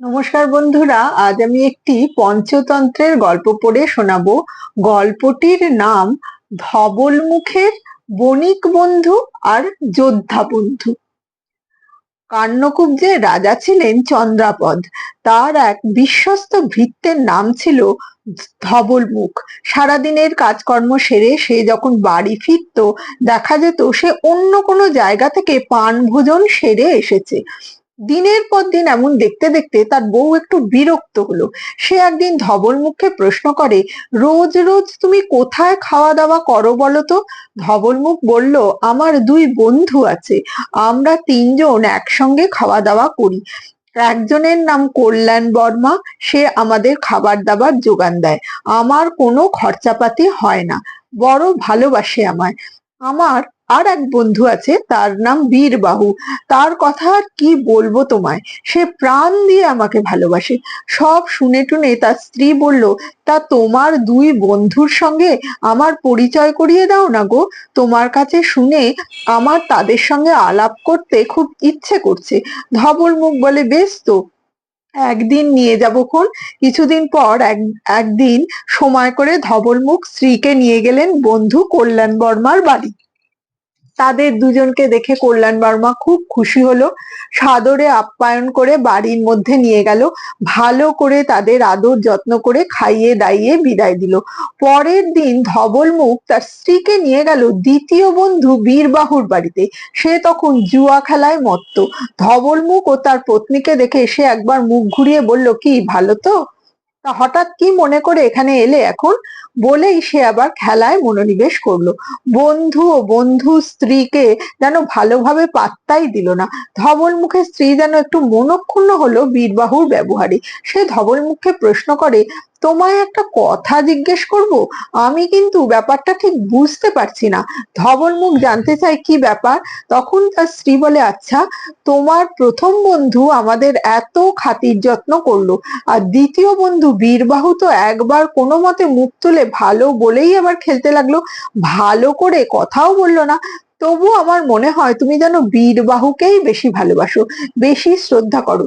নমস্কার বন্ধুরা, আজ আমি একটি পঞ্চতন্ত্রের গল্প পড়ে শোনাবো। গল্পটির নাম ধবল মুখের বণিক বন্ধু আর যোদ্ধা বন্ধু। কান্নকুব্জের রাজা ছিলেন চন্দ্রাপদ। তার এক বিশ্বস্ত ভৃত্যের নাম ছিল ধবল মুখ সারাদিনের কাজকর্ম সেরে সে যখন বাড়ি ফিরত, দেখা যেত সে অন্য কোনো জায়গা থেকে পান ভোজন সেরে এসেছে। দিনের পর দিন এমন দেখতে দেখতে তার বউ একটু বিরক্ত হলো। সে একদিন ধবল মুখে প্রশ্ন করে, রোজ রোজ তুমি কোথায় খাওয়া দাওয়া করো বলো তো? ধবল মুখ বলল, আমার দুই বন্ধু আছে, আমরা তিনজন একসঙ্গে খাওয়া দাওয়া করি। একজনের নাম কল্যাণ বর্মা, সে আমাদের খাবার দাবার যোগান দেয়। আমার কোনো খরচাপাতি হয় না, বড় ভালোবাসে আমায়। আমার আর এক বন্ধু আছে, তার নাম বীরবাহু। তার কথা আর কি বলব তোমায়? সে প্রাণ দিয়ে আমাকে ভালোবাসে। সব শুনে টুনে তার স্ত্রী বলল, তা তোমার দুই বন্ধুর সঙ্গে আমার পরিচয় করিয়ে দাও না গো? তোমার কাছে শুনে আমার তাদের সঙ্গে আলাপ করতে খুব ইচ্ছে করছে। ধবল মুখ বলে, বেশ তো, একদিন নিয়ে যাব খুন। কিছুদিন পর এক, একদিন সময় করে ধবলমুখ স্ত্রীকে নিয়ে গেলেন বন্ধু কল্যাণ বর্মার বাড়ি। তাদের দুজনকে দেখে কল্যাণ বর্মা খুব খুশি হলো। সাদরে আপ্যায়ন করে বাড়ির মধ্যে নিয়ে গেল। ভালো করে তাদের আদর যত্ন করে খাইয়ে দাইয়ে বিদায় দিল। পরের দিন ধবল মুখ তার স্ত্রীকে নিয়ে গেল দ্বিতীয় বন্ধু বীরবাহুর বাড়িতে। সে তখন জুয়া খেলায় মত্ত। ধবল মুখ ও তার পত্নীকে দেখে সে একবার মুখ ঘুরিয়ে বলল, কি, ভালো তো? তা হঠাৎ কি মনে করে এখানে এলে এখন? বলেই সে আবার খেলায় মনোনিবেশ করল। বন্ধু ও বন্ধু স্ত্রীকে যেন ভালোভাবে পাত্তাই দিল না। ধবল মুখে স্ত্রী যেন একটু মনক্ষুণ্ণ হলো বীরবাহুর ব্যবহারে। সে ধবল মুখে প্রশ্ন করে তোমায় একটা কথা জিজ্ঞেস করব? আমি কিন্তু ব্যাপারটা ঠিক বুঝতে পারছি না। ধবল মুখ জানতে চাই কি ব্যাপার? তখন তার স্ত্রী বলে আচ্ছা তোমার প্রথম বন্ধু আমাদের এত খাতির যত্ন করল, আর দ্বিতীয় বন্ধু বীরবাহু তো একবার কোনো মতে মুখ তুলে ভালো বলেই আবার খেলতে লাগল। ভালো করে কথাও বলল না। তবু আমার মনে হয় তুমি যেন বীরবাহুকেই বেশি ভালোবাসো, বেশি শ্রদ্ধা করো।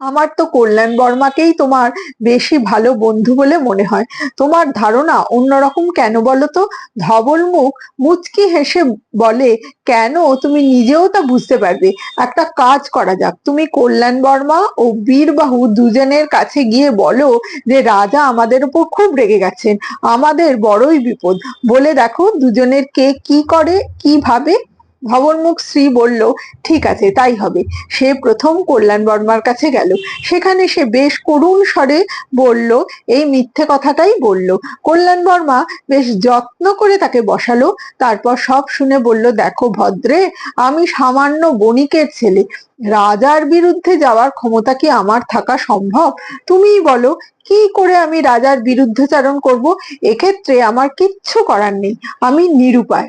আমার তো কল্যাণ বর্মাকেই তোমার বেশি ভালো বন্ধু বলে মনে হয়। তোমার ধারণা অন্যরকম কেন বলো তো? ধবল মুখ, মুচকি হেসে বলে, কেন? তুমি নিজেও তা বুঝতে পারবে। একটা কাজ করা যাক। তুমি কল্যাণ বর্মা ও বীরবাহু দুজনের কাছে গিয়ে বলো যে, রাজা আমাদের উপর খুব রেগে গেছেন। আমাদের বড়ই বিপদ। বলে দেখো দুজনের কে কি করে, কি ভাবে ভবনমুখ শ্রী বলল, ঠিক আছে, তাই হবে। সে প্রথম কল্যাণ বর্মার কাছে গেল। সেখানে সে বেশ করুণ স্বরে বলল, এই মিথ্যে কথাটাই বলল। কল্যাণ বর্মা বেশ যত্ন করে তাকে বসালো, তারপর সব শুনে বলল, দেখো ভদ্রে, আমি সামান্য বণিকের ছেলে। রাজার বিরুদ্ধে যাওয়ার ক্ষমতা কি আমার থাকা সম্ভব? তুমিই বলো, কি করে আমি রাজার বিরুদ্ধচারণ করব? এক্ষেত্রে আমার কিচ্ছু করার নেই, আমি নিরুপায়।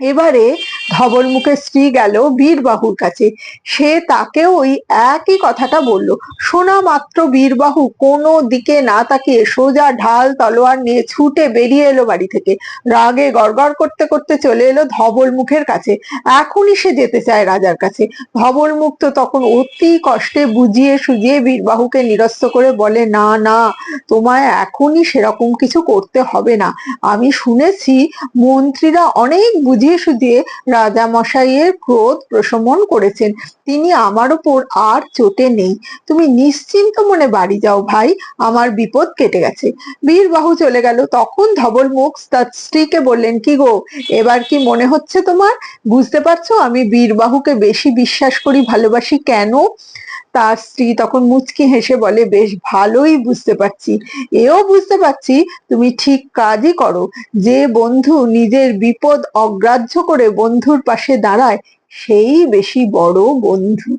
এবারে ধবল মুখের স্ত্রী গেল বীরবাহুর কাছে। সে তাকেও ওই একই কথাটা বলল, শোনা মাত্র বীরবাহু, কোনো দিকে না তাকিয়ে সোজা ঢাল তলোয়ার নিয়ে ছুটে বেরিয়ে এলো বাড়ি থেকে। রাগে গড়গড় করতে করতে চলে এলো ধবল মুখের কাছে। এখনই সে যেতে চায় রাজার কাছে। ধবল মুখ তো তখন অতি কষ্টে বুঝিয়ে সুজিয়ে বীরবাহুকে নিরস্ত করে বলে, না না, তোমায় এখনই সেরকম কিছু করতে হবে না। আমি শুনেছি মন্ত্রীরা অনেক বুঝিয়ে সুঝিয়ে রাজা মশাইয়ের ক্রোধ প্রশমন করেছেন। তিনি আমার উপর আর চোটে নেই। তুমি নিশ্চিন্ত মনে বাড়ি যাও ভাই, আমার বিপদ কেটে গেছে। বীরবাহু চলে গেল। তখন ধবল মুখ তার স্ত্রীকে বললেন, কি গো, এবার কি মনে হচ্ছে তোমার? বুঝতে পারছ আমি বীরবাহুকে বেশি বিশ্বাস করি, ভালোবাসি কেন? তার স্ত্রী তখন মুচকি হেসে বলে, বেশ ভালোই বুঝতে পারছি। এও বুঝতে পারছি তুমি ঠিক কাজই করো। যে বন্ধু নিজের বিপদ অগ্রাহ্য করে বন্ধুর পাশে দাঁড়ায়, সেই বেশি বড় বন্ধু।